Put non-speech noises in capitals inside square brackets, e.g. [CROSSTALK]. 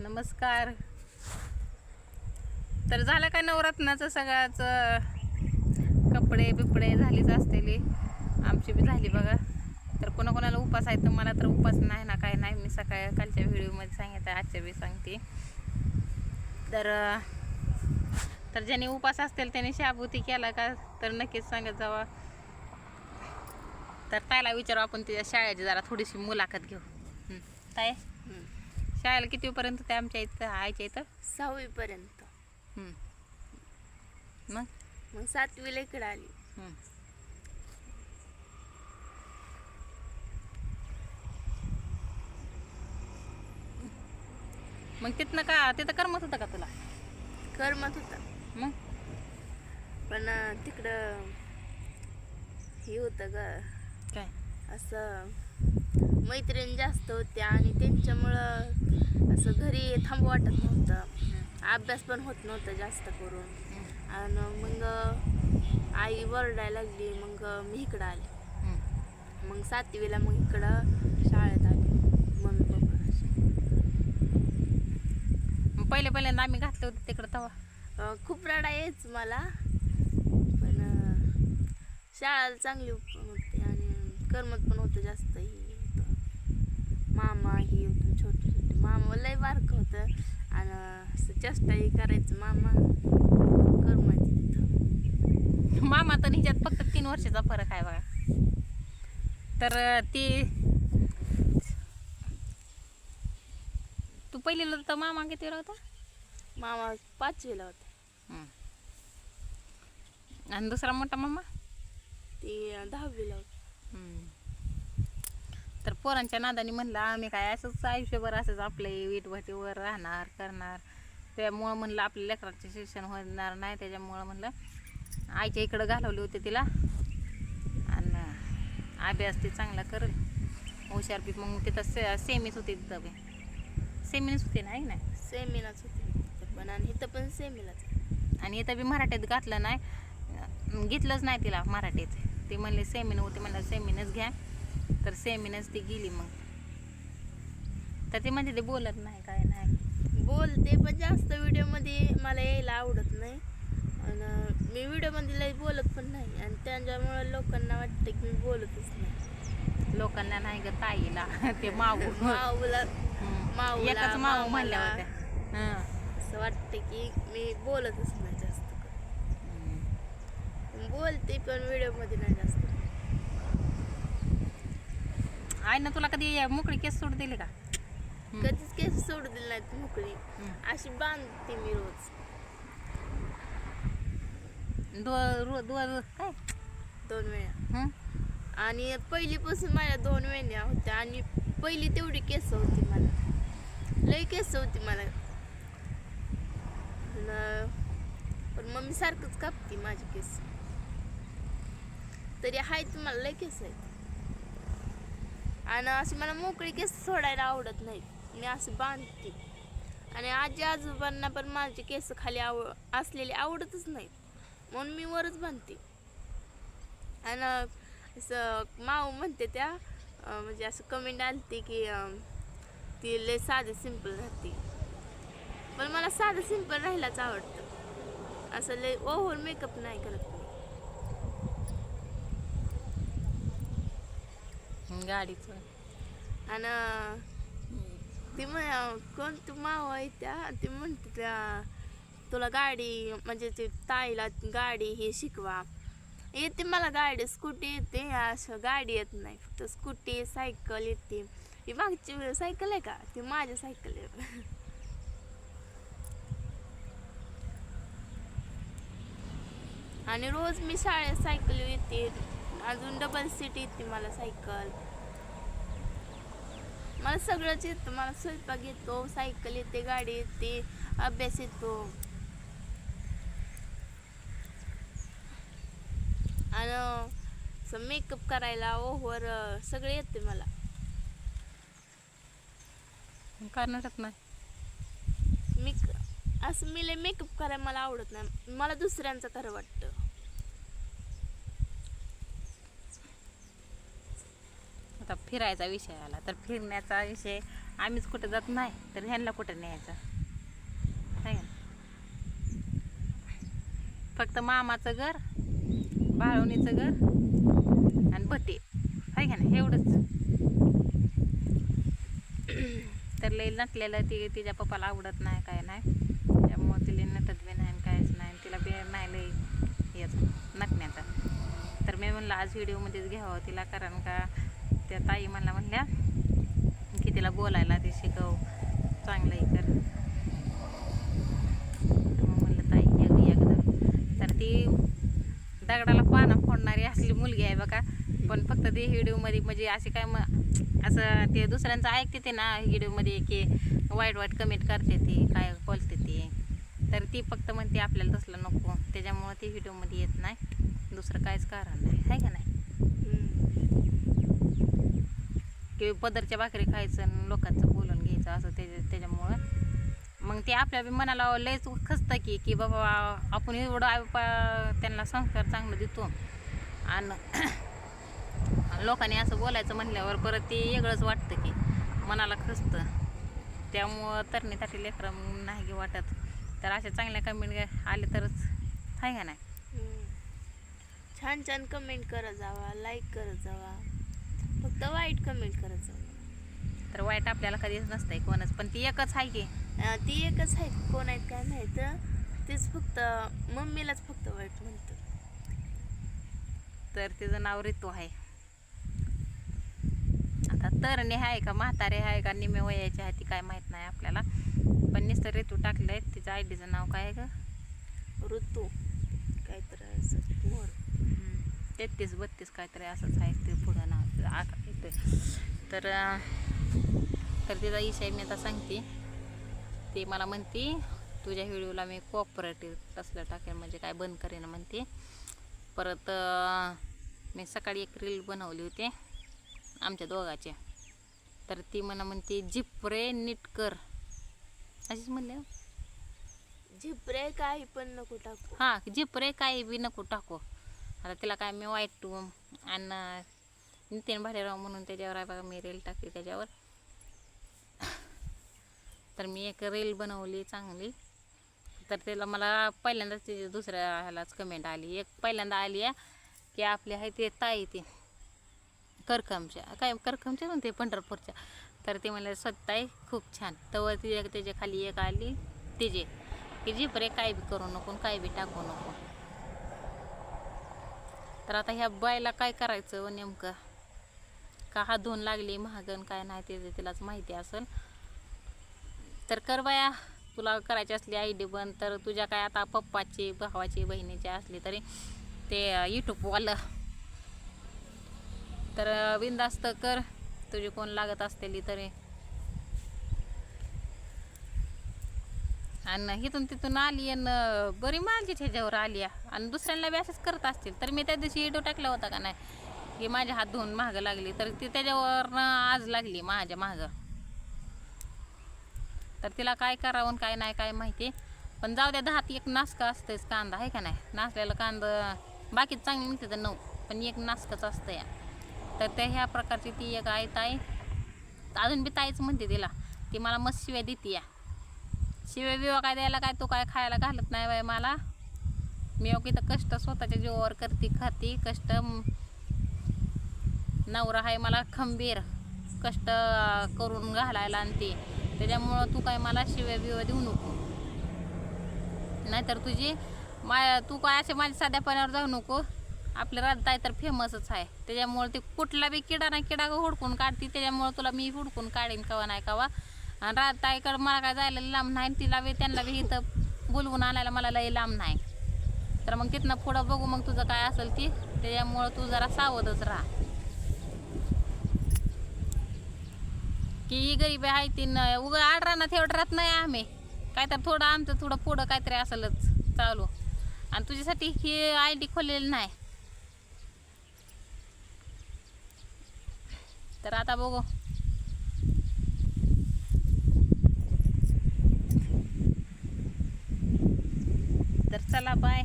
नमस्कार. तर झालं काय नवरत्नाचं सगळ्याच? कपडे बिपडे झालीच असतेली. आमची बी झाली बघा. तर कोणाकोणाला उपास आहे तर मला तर उपास नाही ना काय नाही. मी सकाळी कालच्या व्हिडिओमध्ये सांगितलं आजच्या बी सांगते. तर तर ज्याने उपास असतील त्याने शाबूती केला का? तर नक्कीच सांगत जावा. तर ताईला विचारू आपण तिच्या शाळेची जरा थोडीशी मुलाखत घेऊ. ताई? शाळेला कितीपर्यंत ते आमच्या इथं आईच्या इथं? सहावी पर्यंत हं. मग? मग सातवीला इकडे आली. मग तिथनं का तिथं करमत होतं का तुला? करमत होता. मग? पण अं, तिकडं हे होतं ग. काय? असं मैत्रीण जास्त होत्या आणि त्यांच्यामुळं असं घरी थांबू वाटत नव्हतं. अभ्यास पण होत नव्हता जास्त करून. आणि मग आई वरडायला लागली मग मी इकडं आली. मग सातवीला मग इकडं शाळेत आली. मम्मी पप्पा मग पहिले पहिल्यांदा आम्ही घातले होते तिकडं तवा. खूप रडा यायच मला. पण शाळा चांगली करमत पण होतं जास्त. ही होतं मामा ही होतं छोटे छोटे मामा. लय बारकं होतं. आणि असं चेष्टाही करायचं. मामा करमायचं तिथं मामा तर हिच्यात फक्त तीन वर्षाचा फरक आहे बघा. तर ती तू पहिलीला तर मामा किती होता? मामा पाचवीला होता. आणि दुसरा मोठा मामा? ती दहावीला होती. पोरांच्या नादाने म्हणलं आम्ही काय असंच आयुष्यभर असंच आपले वीटभटीवर राहणार करणार. त्यामुळं म्हणलं आपल्या लेकरांचे शिक्षण होणार नाही. त्याच्यामुळं म्हणलं आईच्या इकडं घालवले होते तिला. आणि अभ्यास ते चांगला करेल. हुशार बी मग तिथं से सेमीच होती तिथं बी. सेमीच होती ना आहे ना? सेमीलाच होती पण आणि इथं पण सेमीलाच. आणि इथं बी मराठीत घातलं नाही. घेतलंच नाही तिला मराठीत. ती म्हणली सेमीन होती म्हणलं सेमीनच घ्या. तर सेमीनच ती गेली मग. तर ती म्हणजे ते बोलत नाही काय नाही. बोलते पण जास्त व्हिडिओमध्ये मला यायला आवडत नाही. आणि मी व्हिडिओमध्ये लई बोलत पण नाही. आणि त्याच्यामुळे लोकांना वाटतं की मी बोलतच नाही. लोकांना नाही ग ताईला. ते माऊ माऊला. माऊला, एकच माऊ. म्हणल्या होत्या. असं वाटतं की मी बोलतच नाही जास्त. बोलते पण व्हिडिओमध्ये नाही जास्त. आईनं तुला कधी मोकळी केस सोड दिली का. कधीच केस सोडू दिले नाहीत मोकळी. अशी बांधते मी रोज. दो रो दो काय? दोन वेळा हं? आणि पहिलीपासून माझ्या दोन वेण्या होत्या आणि पहिली तेवढी केस होती मला. लई केस होती मला. न- पण मम्मी सारखंच कापती माझी केस. तरी आहेत मला लई केस आहेत. आणि अशी मला मोकळी केस सोडायला आवडत नाहीत. मी असं बांधते. आणि आजी आजोबांना पण माझी केस खाली आव असलेले आवडतच नाहीत. म्हणून मी वरच बांधते. आणि असं माऊ म्हणते त्या म्हणजे असं कमेंट आलते की ती लय साधे सिंपल राहते. पण मला साधं सिंपल राहायलाच आवडतं. असं लय ओव्हर मेकअप नाही करत मी गाडीचं. आणि ती म्हण कोण तू माव आहे त्या? ती म्हणते त्या तुला गाडी म्हणजे ते ताईला गाडी हे शिकवा. येते मला गाडी स्कूटी येते असं गाडी येत नाही. फक्त स्कूटी सायकल येते. ही मागची सायकल आहे का? ती माझी सायकल आहे. आणि रोज मी शाळेत सायकल येते. अजून डबल सीट येते मला सायकल. मला सगळंच येतं. मला स्वयंपाक येतो सायकल येते गाडी येते अभ्यास येतो. आणि मेकअप करायला ओव्हर सगळं येते मला. करणारच नाही. मी असं मी मेकअप करायला मला आवडत नाही. मला दुसऱ्यांचं खरं वाटतं. आता फिरायचा विषय आला. तर फिरण्याचा विषय आम्हीच कुठं जात नाही तर ह्यांना कुठं न्यायचं? आहे का फक्त मामाचं घर बाळवणीचं घर आणि भटे आहे का नाही? एवढंच. तर लई नटलेलं ती तिच्या पप्पाला आवडत नाही काय नाही. त्यामुळे तिला नटत बी नाही कायच नाही. तिला बी नाही लई याचं नटण्याचा. तर मी म्हणलं आज व्हिडिओमध्येच घ्यावं तिला कारण का त्या ताई म्हणला म्हणल्या की तिला बोलायला ते शिकव चांगलं आहे कर. तर मग म्हणलं ताई एक एकदम तर ती दगडाला पानं फोडणारी असली मुलगी आहे बघा. पण फक्त ते व्हिडिओमध्ये म्हणजे असे काय मग असं ते दुसऱ्यांचं ऐकते ते ना व्हिडिओमध्ये की वाईट वाईट कमेंट करते ती काय बोलते ती. तर ती फक्त म्हणते आपल्याला तसलं नको. त्याच्यामुळं ती व्हिडिओमध्ये येत नाही. दुसरं काहीच कारण नाही. आहे का नाही? की पदरच्या भाकरी खायचं आणि लोकांचं बोलून घ्यायचं असं त्याच्या त्याच्यामुळं. मग ते आपल्या बी मनाला लयच खसतं की की बाबा आपण एवढं आईपा त्यांना संस्कार चांगलं देतो. आणि [CLEARS THROAT] लोकांनी असं बोलायचं म्हटल्यावर परत ते वेगळंच वाटतं की मनाला खसतं त्यामुळं तरणी लेकरं नाही की वाटत. तर अशा चांगल्या कमेंट आले तरच. आहे का नाही? छान छान कमेंट करत जावा लाईक करत जावा. फक्त वाईट कमेंट करत जावा तर वाईट आपल्याला कधीच नसतंय कोणच पण ती एकच आहे की? ती एकच आहे कोण आहेत काय माहीत? तेच फक्त मम्मीलाच फक्त वाईट म्हणतं. तर तिचं नाव ऋतू आहे. आता तरणे आहे का म्हातारे आहे का निम्या वयाची आहे ती काय माहीत नाही आपल्याला. पण नुसतं ऋतू टाकलंय तिचं आय डीचं नाव काय आहे का ऋतू काहीतरी असं तेहतीस बत्तीस काहीतरी असंच आहे ते पुढं नाव. येतं तर तर तिचा मी आता सांगते. ती मला म्हणते तुझ्या व्हिडिओला मी कोऑपरेटिव्ह तसलं टाकेन म्हणजे काय बंद करेन म्हणते. परत मी सकाळी एक रील बनवली होती आमच्या दोघाचे. तर ती मला म्हणते जिप्रे नीट कर. अशीच म्हणले? झिपरे काही पण नको टाकू. हां जिप्रे काही बी नको टाकू. आता तिला काय मी वाईट आणि नितीन भालेराव म्हणून त्याच्यावर आहे बघा मी रील टाकली त्याच्यावर. तर मी एक रील बनवली चांगली. तर त्याला मला पहिल्यांदाच तिची दुसऱ्या ह्यालाच कमेंट आली. एक पहिल्यांदा आली आहे की आपली आहे ते ताई ते करकमच्या. काय करकमच्या म्हणते पंढरपूरच्या? तर ते म्हणलं स्वतः खूप छान. तर ती एक त्याच्याखाली एक आली तिचे. की जी बरे काय बी करू नको काय बी टाकू नको. तर आता ह्या बायला काय करायचं व नेमकं? का हा धुवून लागली महागण काय नाही ते तिलाच माहिती असेल तर कर बाया तुला करायची असली आय डी बंद तर तुझ्या काय आता पप्पाची भावाची बहिणीची असली तरी ते यूट्यूबवालं तर बिंदास्त कर तुझी कोण लागत असलेली तरी. आणि इथून तिथून आली आणि बरी माझी ह्याच्यावर आली. आणि दुसऱ्यांना बी असंच करत असतील तर मी त्या दिवशी व्हिडिओ टाकला होता का नाही? की माझ्या हात धुवून महागं लागली तर ती त्याच्यावरनं आज लागली माझ्या महाग. तर तिला काय करावं काय नाही काय माहिती. पण जाऊ द्या दहात एक नासका असतंच कांदा आहे का नाही? नासलेला कांदा बाकी चांगली निघते तर नऊ पण एक नासकच असतं या. तर त्या ह्या प्रकारची ती एक आहे ताई अजून बी ताईच म्हणते तिला ती मला मस्त शिव्या देते या. शिव्या बिवा काय द्यायला काय तो काय खायला घालत नाही बाय मला. मी अहो तर कष्ट स्वतःच्या जीवावर करते खाते कष्ट नवरा आहे मला खंबीर कष्ट करून घालायला आणते त्याच्यामुळं तू काय मला शिव्या बिव्या देऊ नको. नाहीतर तुझी मा तू काय असे माझ्या साध्या पाण्यावर जाऊ नको. आपलं राजताई तर फेमसच आहे त्याच्यामुळं ते कुठला बी किडा ना किडा हुडकून काढते. त्याच्यामुळं तुला मी हुडकून काढीन कवा नाही कवा. आणि राजताईकडं मला काय जायला लांब नाही तिला बी त्यांना बी इथं बोलवून आणायला मला लई लांब नाही. तर मग तिथनं पुढं बघू मग तुझं काय असेल ती. त्याच्यामुळं तू जरा सावधच राहा. की ही गरीब आहे ती न उगा आडराना तेवढं राहत नाही आम्ही. काय तर थोडं आमचं थोडं पुढं काहीतरी असलंच चालू. आणि तुझ्यासाठी ही आय डी खोललेली नाही. तर आता बघू. तर चला बाय